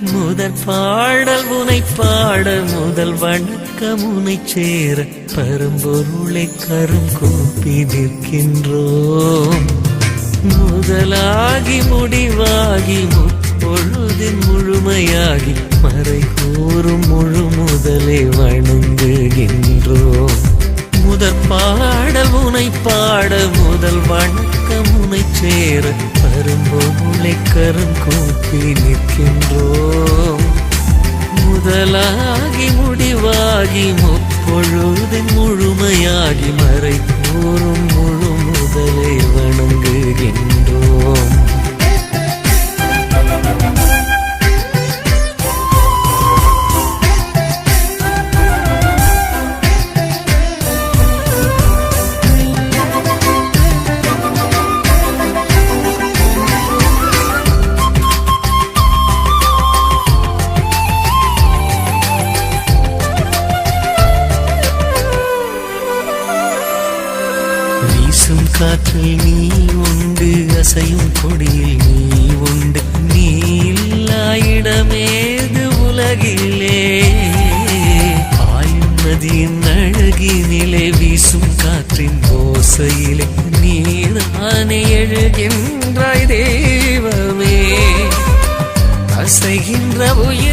முதற் பாடல் உனை பாட முதல் வணக்கம் உனை சேர பரம்பொருளை கரும் கூப்பி நிற்கின்றோம். முதலாகி முடிவாகி முப்பொழுதின் முழுமையாகி மறை கூறும் முழு முதலே வணங்குகின்றோம். முதற் பாடல் உனை பாட முதல் வணக்கம் உனை சேர பரும்பொருளை கரும் கூப்பி நிற்கின்றோம். முதலாகி முடிவாகி முப்பொழுதின் முழுமையாகி மறை கூறும் முழு കാറ്റിൽ നീ ഉണ്ട് അസയും കൊടിയിൽ നീ ഉണ്ട് നീയില്ല ഇടമേത് ഉലകിലേ പായും നിലെ വീശും കാറ്റിൻ ഓസയിലെ. നീതാനെ ദൈവമേ. അസൈകിൻ ഉയർ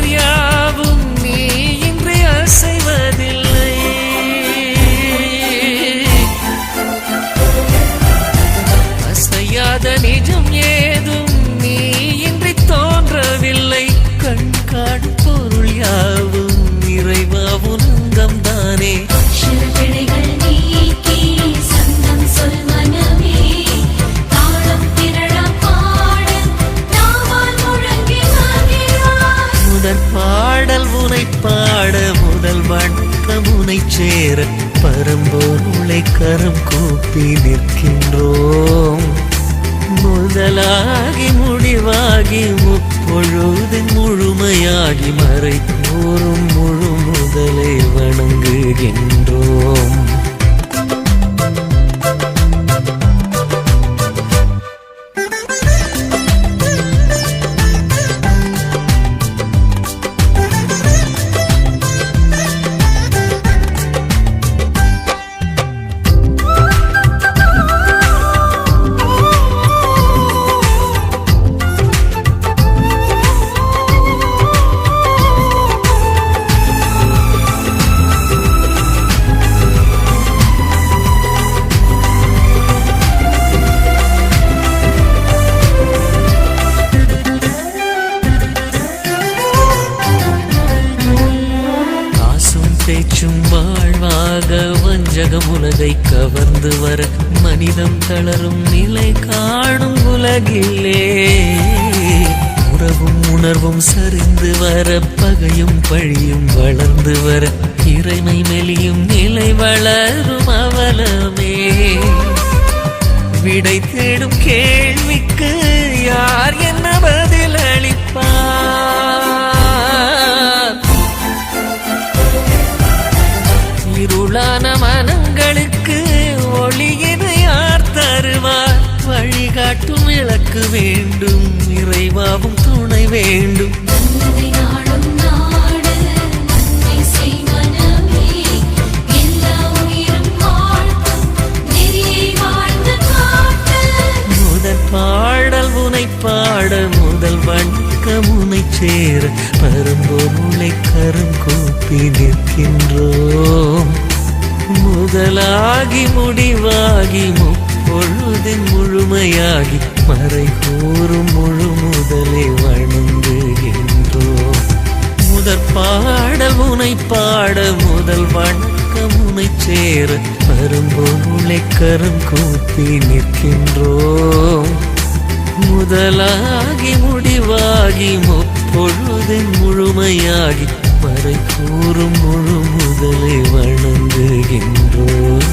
மகிழ்வாய் பாடல் உனை பாட முதல் வணக்கம் உனை சேர பரம்பொருளை கரம் கூப்பி நிற்கின்றோ வஞ்சகம் உலகை கவர்ந்து வர மனிதம் தளரும் நிலை காணும் உலகிலே. உறவும் உணர்வும் சரிந்து வர பகையும் பழியும் வளர்ந்து வர இறைமை மெலியும் நிலை வளரும் அவலமே. விடை தேடும் கேள்விக்கு யார் வழிகாட்டும் விளக்கு வேண்டும். இறைவாவும் துணை வேண்டும். நல்லதை கரும் கூப்பி நிற்கின்றோம். முதலாகி முடிவாகி எல்லா பொழுதின் முழுமையாகி மறை கூறும் முழு முதலே வணங்குகின்றோ முதற் பாடல் உனை பாட முதல் வணக்கம் உனை சேர வரும்போலே கரம் கூப்பி நிற்கின்றோம் முதலாகி முடிவாகி முப்பொழுதின் முழுமையாகி மறை கூறும் முழு முதலை வணங்குகின்றோம்